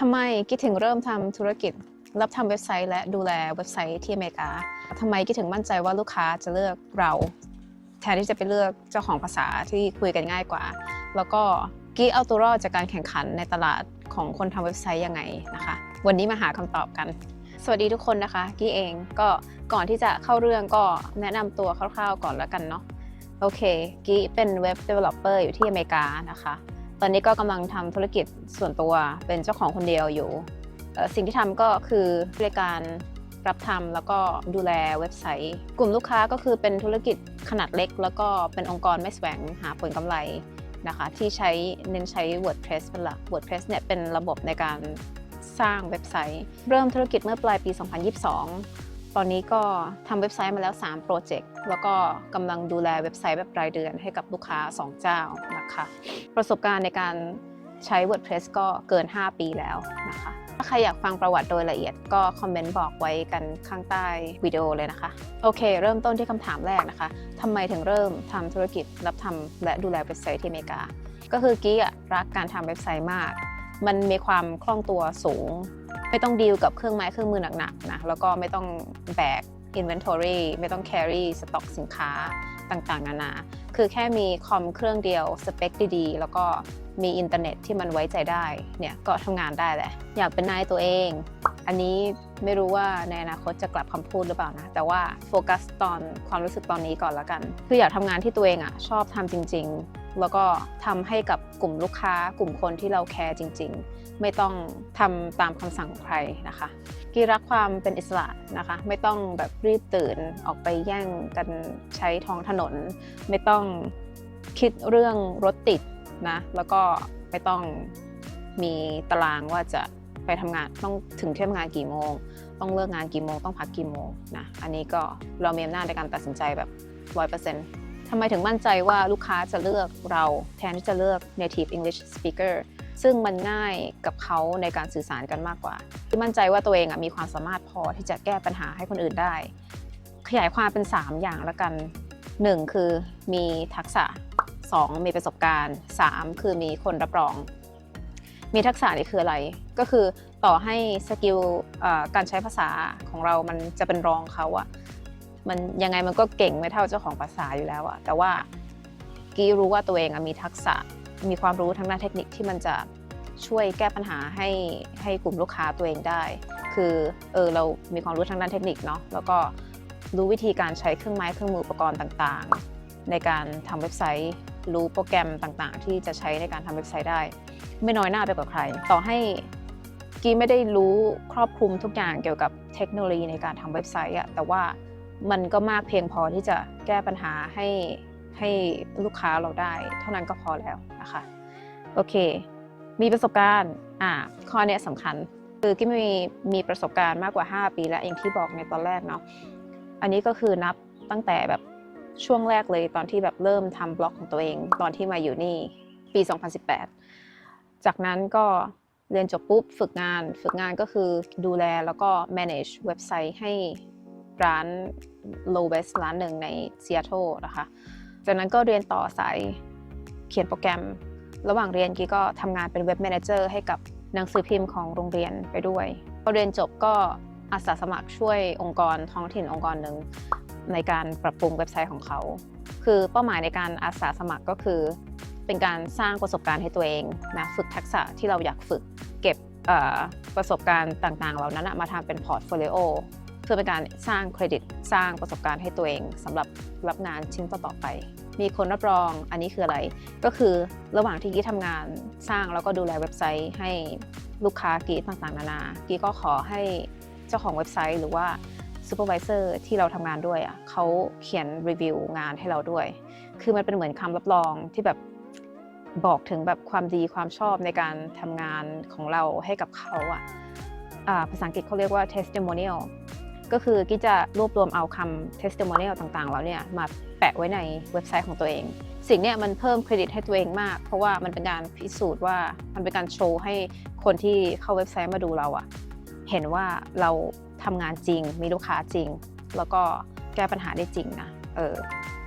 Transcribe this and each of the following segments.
ทำไมกิ๊กถึงเริ่มทำธุรกิจ รับทำเว็บไซต์ และดูแลเว็บไซต์ที่อเมริกาทำไมกิ๊กถึงมั่นใจว่าลูกค้าจะเลือกเรา แทนที่จะไปเลือกเจ้าของภาษาที่คุยกันง่ายกว่า แล้วก็กิ๊กเอาตัวรอดจากการแข่งขันในตลาดของคนทำเว็บไซต์ยังไงนะคะ วันนี้มาหาคำตอบกันสวัสดีทุกคนนะคะกี้เองก็ก่อนที่จะเข้าเรื่องก็แนะนำตัวคร่าวๆก่อนแล้วกันเนาะโอเคกี้เป็นเว็บ developer อยู่ที่อเมริกานะคะ อนนี้ก็กำลังทำธุรกิจส่วนตัวเป็นเจ้าของคนเดียวอยู่ สิ่งที่ทำก็คือบริการรับทำแล้วก็ดูแลเว็บไซต์ กลุ่มลูกค้าก็คือเป็นธุรกิจขนาดเล็ก แล้วก็เป็นองค์กรไม่แสวงหาผลกำไรนะคะที่ใช้เน้นใช้ WordPress เป็นหลัก WordPress เนี่ยเป็นระบบในการสร้างเว็บไซต์ เริ่มธุรกิจเมื่อปลายปี 2022 ตอนนี้ก็ทำเว็บไซต์มาแล้ว 3 โปรเจกต์ แล้วก็กำลังดูแลเว็บไซต์แบบรายเดือนให้กับลูกค้า 2 เจ้านะคะ ประสบการณ์ในการใช้ WordPress ก็เกิน 5 ปีแล้วนะคะ ถ้าใครอยากฟังประวัติโดยละเอียดก็คอมเมนต์บอกไว้กันข้างใต้วิดีโอเลยนะคะ โอเค เริ่มต้นที่คำถามแรกนะคะทำไมถึงเริ่มทำธุรกิจรับทำและดูแลเว็บไซต์ที่อเมริกา ก็คือกี้รักการทำเว็บไซต์มาก มันมีความคล่องตัวสูง ไม่ต้องดีลกับเครื่องไม้เครื่องมือหนักๆนะแล้วก็ไม่ต้องแบก inventory ไม่ต้อง carry สต็อกสินค้าต่างๆ นานา คือแค่มีคอมเครื่องเดียว สเปคดีๆ แล้วก็มีอินเทอร์เน็ตที่มันไว้ใจได้ เนี่ยก็ทำงานได้แหละ อยากเป็นนายตัวเอง อันนี้ไม่รู้ว่าในอนาคตจะกลับคำพูดหรือเปล่านะ แต่ว่าโฟกัสตอนความรู้สึกตอนนี้ก่อนละกัน คืออยากทำงานที่ตัวเองอะชอบทำจริง ๆ แล้วก็ทำให้กับกลุ่มลูกค้า กลุ่มคนที่เราแคร์จริง ๆ ไม่ต้องทำตามคำสั่งของใครนะคะกีรักความเป็นอิสระนะคะ ไม่ต้องแบบรีบตื่นออกไปแย่งกันใช้ท้องถนน ไม่ต้องคิดเรื่องรถติดนะแล้วก็ไม่ต้องมีตารางว่าจะไปทำงานต้องถึงที่ทำงานกี่โมง ต้องเลิกงานกี่โมง ต้องพักกี่โมงนะอันนี้ก็เรามีอำนาจในการตัดสินใจแบบ100% ทำไมถึงมั่นใจว่าลูกค้าจะเลือกเราแทนที่จะเลือก native English speaker ซึ่งมันง่ายกับเขาในการสื่อสารกันมากกว่า ที่มั่นใจว่าตัวเองอะมีความสามารถพอที่จะแก้ปัญหาให้คนอื่นได้ ขยายความเป็น 3 อย่างละกัน 1 คือมีทักษะ 2 มีประสบการณ์ 3 คือมีคนรับรอง มีทักษะนี่คืออะไร ก็คือต่อให้สกิลการใช้ภาษาของเรามันจะเป็นรองเขาอะ มันยังไงมันก็เก่งไม่เท่าเจ้าของภาษาอยู่แล้วอะแต่ว่ากี้รู้ว่าตัวเองมีทักษะมีความรู้ทางด้านเทคนิคที่มันจะช่วยแก้ปัญหาให้ให้กลุ่มลูกค้าตัวเองได้ คือเออเรามีความรู้ทางด้านเทคนิคเนาะแล้วก็รู้วิธีการใช้เครื่องไม้เครื่องมืออุปกรณ์ต่างๆ ในการทำเว็บไซต์ รู้โปรแกรมต่างๆ ที่จะใช้ในการทำเว็บไซต์ได้ ไม่น้อยหน้าไปกว่าใคร ต่อให้กี้ไม่ได้รู้ครอบคลุมทุกอย่างเกี่ยวกับเทคโนโลยีในการทำเว็บไซต์อะแต่ว่า มันก็มากเพียงพอที่จะแก้ปัญหาให้ให้ลูกค้าเราได้ เท่านั้นก็พอแล้วนะคะ โอเค มีประสบการณ์อ่าข้อนี้สำคัญ คือกิ๊มีมีประสบการณ์มากกว่า 5 ปีแล้วเองที่บอกในตอนแรกเนาะอันนี้ก็คือนับตั้งแต่แบบช่วงแรกเลยตอนที่แบบเริ่มทำบล็อกของตัวเอง ตอนที่มาอยู่นี่ปี 2018 จากนั้นก็เรียนจบปุ๊บฝึกงาน ฝึกงานก็คือดูแลแล้วก็ manage เว็บไซต์ให้ ร้าน low west ร้านหนึ่งในซีแอตเทิลนะคะ จากนั้นก็เรียนต่อสายเขียนโปรแกรม ระหว่างเรียนกี้ก็ทำงานเป็นเว็บแมเนเจอร์ให้กับหนังสือพิมพ์ของโรงเรียนไปด้วย พอเรียนจบก็อาสาสมัครช่วยองค์กรท้องถิ่นองค์กรหนึ่งในการปรับปรุงเว็บไซต์ของเขา คือเป้าหมายในการอาสาสมัครก็คือ เป็นการสร้างประสบการณ์ให้ตัวเองนะฝึกทักษะที่เราอยากฝึกเก็บประสบการณ์ต่างๆ เหล่านั้นมาทำเป็นพอร์ตโฟลิโอ เพื่อเป็นการสร้างเครดิตสร้างประสบการณ์ให้ตัวเองสำหรับรับงานชิ้นต่อๆไป มีคนรับรองอันนี้คืออะไร ก็คือระหว่างที่กี้ทำงานสร้างแล้วก็ดูแลเว็บไซต์ให้ลูกค้ากี้ต่างๆ นานากี้ก็ขอให้เจ้าของเว็บไซต์หรือว่าซูเปอร์วิเซอร์ที่เราทำงานด้วยอะเขาเขียนรีวิวงานให้เราด้วย คือมันเป็นเหมือนคำรับรองที่แบบบอกถึงแบบความดีความชอบในการทำงานของเราให้กับเขาอะอ่าภาษาอังกฤษเขาเรียกว่า testimonial ก็คือกี้จะรวบรวมเอาคำ testimonial ต่างๆแล้วเนี่ยมาแปะไว้ในเว็บไซต์ของตัวเอง สิ่งเนี้ยมันเพิ่มเครดิตให้ตัวเองมาก เพราะว่ามันเป็นการพิสูจน์ว่ามันเป็นการโชว์ให้คนที่เข้าเว็บไซต์มาดูเราอะเห็นว่าเราทำงานจริง มีลูกค้าจริง แล้วก็แก้ปัญหาได้จริงนะเออ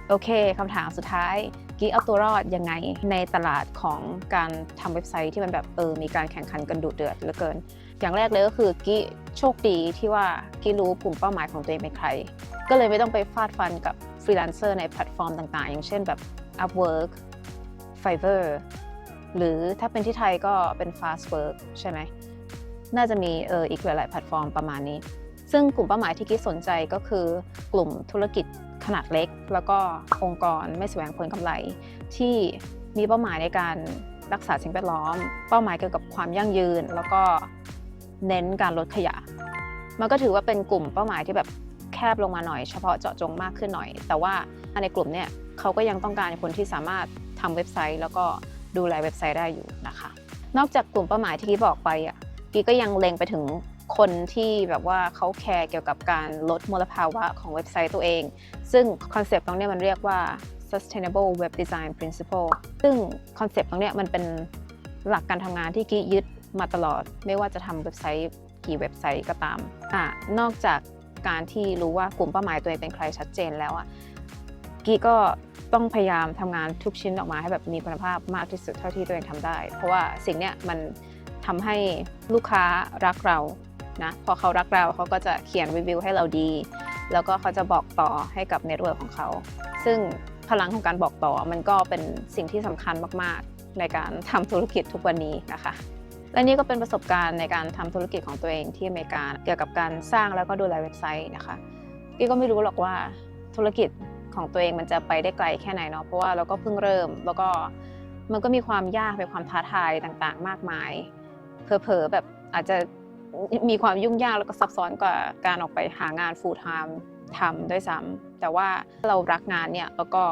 โอเคคำถามสุดท้ายกี้เอาตัวรอดยังไงในตลาดของการทำเว็บไซต์ที่มันแบบเออมีการแข่งขันกันดุเดือดเหลือเกิน อย่างแรกเลยก็คือกี้โชคดีที่ว่ากี้รู้กลุ่มเป้าหมายของตัวเองเป็นใคร ก็เลยไม่ต้องไปฟาดฟันกับฟรีแลนเซอร์ในแพลตฟอร์มต่างๆ อย่างเช่นแบบ Upwork Fiverr หรือถ้าเป็นที่ไทยก็เป็น Fastwork ใช่ไหมน่าจะมีเอออีกหลายๆแพลตฟอร์มประมาณนี้ ซึ่งกลุ่มเป้าหมายที่กิ๊สนใจก็คือกลุ่มธุรกิจขนาดเล็ก แล้วก็องค์กรไม่แสวงผลกำไร ที่มีเป้าหมายในการรักษาสิ่งแวดล้อม เป้าหมายเกี่ยวกับความยั่งยืน แล้วก็ เน้นการลดขยะ มันก็ถือว่าเป็นกลุ่มเป้าหมายที่แบบแคบลงมาหน่อยเฉพาะเจาะจงมากขึ้นหน่อย แต่ว่าในกลุ่มเนี่ยเขาก็ยังต้องการคนที่สามารถทำเว็บไซต์ แล้วก็ดูแลเว็บไซต์ได้อยู่นะคะ นอกจากกลุ่มเป้าหมายที่กี้บอกไปอะกีก็ยังเล็งไปถึงคนที่แบบว่าเขาแคร์เกี่ยวกับการลดมลภาวะของเว็บไซต์ตัวเอง ซึ่งคอนเซปต์ตรงเนี้ยมันเรียกว่า sustainable web design principle ซึ่งคอนเซปต์ตรงเนี้ยมันเป็นหลักการทำงานที่กี้ยึด มาตลอด ไม่ว่าจะทำเว็บไซต์กี่เว็บไซต์ก็ตามอะนอกจากการที่รู้ว่ากลุ่มเป้าหมายตัวเองเป็นใครชัดเจนแล้วอะกีก็ต้องพยายามทำงานทุกชิ้นออกมาให้แบบมีคุณภาพมากที่สุดเท่าที่ตัวเองทำได้ เพราะว่าสิ่งเนี้ยมันทำให้ลูกค้ารักเรานะพอเขารักเราเขาก็จะเขียนรีวิวให้เราดี แล้วก็เขาจะบอกต่อให้กับเน็ตเวิร์กของเขา ซึ่งพลังของการบอกต่อมันก็เป็นสิ่งที่สำคัญมาก ๆ ในการทำธุรกิจทุกวันนี้นะคะ และนี่ก็เป็นประสบการณ์ในการทำธุรกิจของตัวเองที่อเมริกาเกี่ยวกับการสร้างแล้วก็ดูแลเว็บไซต์นะคะพี่ก็ไม่รู้หรอกว่าธุรกิจของตัวเองมันจะไปได้ไกลแค่ไหนเนาะเพราะว่าเราก็เพิ่งเริ่ม แล้วก็มันก็มีความยากเป็นความท้าทายต่างๆ มากมายเผลอๆแบบอาจจะมีความยุ่งยากแล้วก็ซับซ้อนกว่าการออกไปหางาน full time ทำด้วยซ้ำแต่ว่าเรารักงานเนี่ยแล้วก็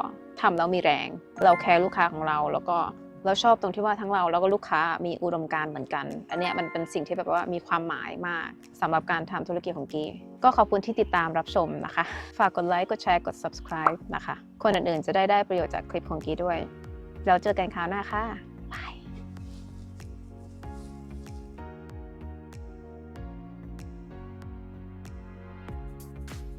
ทำแล้วมีแรง เราแคร์ลูกค้าของเราแล้วก็ เราชอบตรงที่ว่าทั้งเราแล้วก็ลูกค้ามีอุดมการณ์เหมือนกัน อันนี้มันเป็นสิ่งที่แบบว่ามีความหมายมากสำหรับการทำธุรกิจของกี ก็ขอบคุณที่ติดตามรับชมนะคะ ฝากกดไลค์กดแชร์กด subscribe นะคะ คนอื่นๆจะได้ได้ประโยชน์จากคลิปของกีด้วย แล้วเจอกันคราวหน้าค่ะ